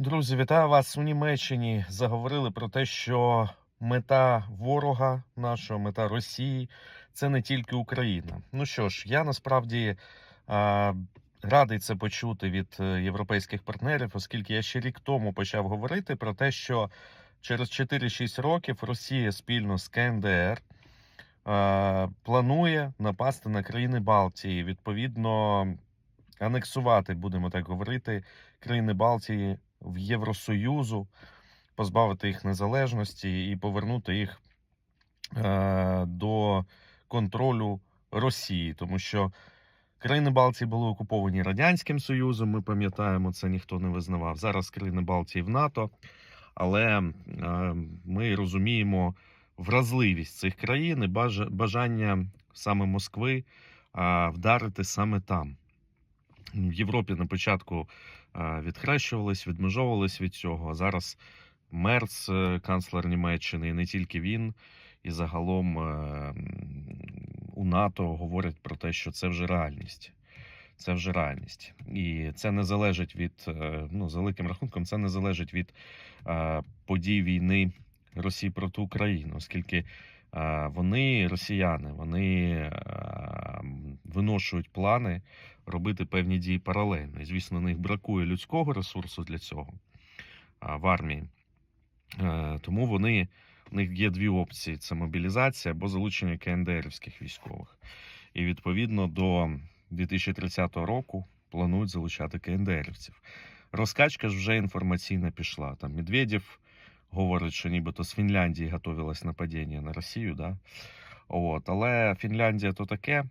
Друзі, вітаю вас у Німеччині. Заговорили про те, що мета ворога нашого, мета Росії це не тільки Україна. Ну що ж, я насправді а, радий це почути від е, європейських партнерів, оскільки я ще рік тому почав говорити про те, що через 4-6 років Росія спільно з КНДР а, планує напасти на країни Балтії, відповідно анексувати, будемо так говорити, країни Балтії в Євросоюзу, позбавити їх незалежності і повернути їх е, до контролю Росії, тому що країни Балтії були окуповані Радянським Союзом. Ми пам'ятаємо, це ніхто не визнавав. Зараз країни Балтії в НАТО, але е, ми розуміємо вразливість цих країн і бажання саме Москви е, вдарити саме там. В Європі на початку відхрещувались, відмежовувались від цього. А зараз Мерц, е, канцлер Німеччини, і не тільки він, і загалом е, у НАТО говорять про те, що це вже реальність. Це вже реальність. І це не залежить від, е, ну, за великим рахунком, це не залежить від е, подій війни Росії проти України, оскільки е, вони, росіяни, вони виношують плани робити певні дії паралельно. І, звісно, в них бракує людського ресурсу для цього в армії. Е, Тому вони, у них є дві опції: це мобілізація або залучення КНДРівських військових. І відповідно до 2030 року планують залучати КНДРівців. Розкачка ж вже інформаційна пішла. Там Медведєв говорить, що нібито з Фінляндії готувалось нападіння на Росію. Да? От. Але Фінляндія то таке,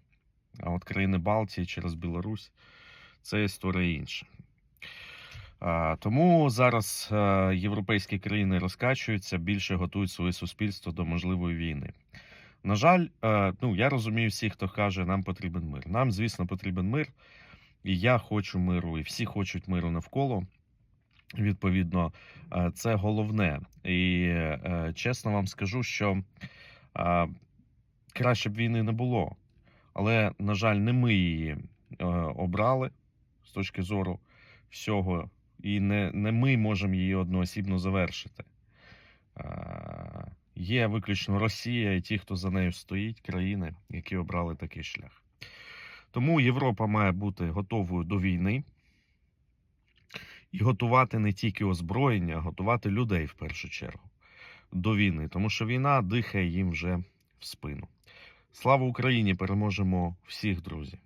а от країни Балтії через Білорусь це історія інша. Тому зараз е, європейські країни розкачуються, більше готують своє суспільство до можливої війни. На жаль, е, ну я розумію всіх, хто каже, нам потрібен мир. Нам, звісно, потрібен мир, і я хочу миру, і всі хочуть миру навколо. Відповідно, е, це головне. І чесно вам скажу, що краще б війни не було. Але, на жаль, не ми її е, обрали з точки зору всього, і не, не ми можемо її одноосібно завершити. Е, є виключно Росія і ті, хто за нею стоїть, країни, які обрали такий шлях. Тому Європа має бути готовою до війни і готувати не тільки озброєння, а готувати людей в першу чергу до війни, тому що війна дихає їм вже в спину. Слава Україні! Переможемо всіх, друзі!